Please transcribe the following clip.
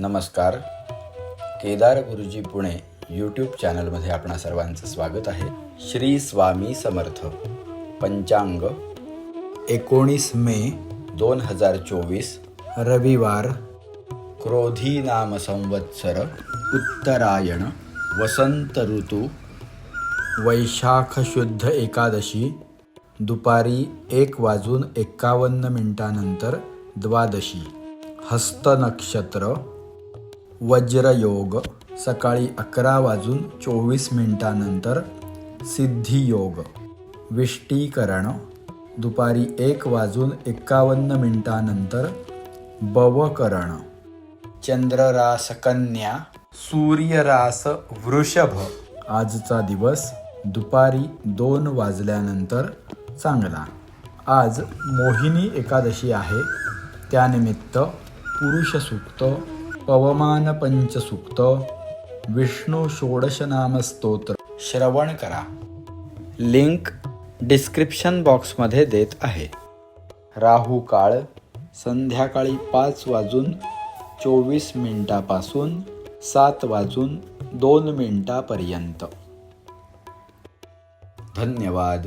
नमस्कार. केदार गुरुजी पुणे यूट्यूब चॅनलमध्ये आपणा सर्वांचं स्वागत आहे. श्री स्वामी समर्थ. पंचांग. एकोणीस मे दोन हजार चोवीस. रविवार. क्रोधी नाम संवत्सर. उत्तरायण. वसंत ऋतू. वैशाख शुद्ध एकादशी. दुपारी एक वाजून एक्कावन्न मिनिटानंतर द्वादशी. हस्त नक्षत्र. वज्रयोग सकाळी अकरा वाजून चोवीस मिनिटानंतर सिद्धियोग. विष्टीकरण दुपारी एक वाजून एक्कावन्न मिनिटानंतर बवकरण. चंद्ररास कन्या सूर्यरास वृषभ. आजचा दिवस दुपारी दोन वाजल्यानंतर चांगला. आज मोहिनी एकादशी आहे. त्यानिमित्त पुरुषसूक्त पवमान पंचसूक्त विष्णू षोडशनाम स्तोत्र श्रवण करा. लिंक डिस्क्रिप्शन बॉक्समध्ये देत आहे. राहू काळ संध्याकाळी पाच वाजून चोवीस मिनिटापासून सात वाजून दोन मिनिटापर्यंत. धन्यवाद.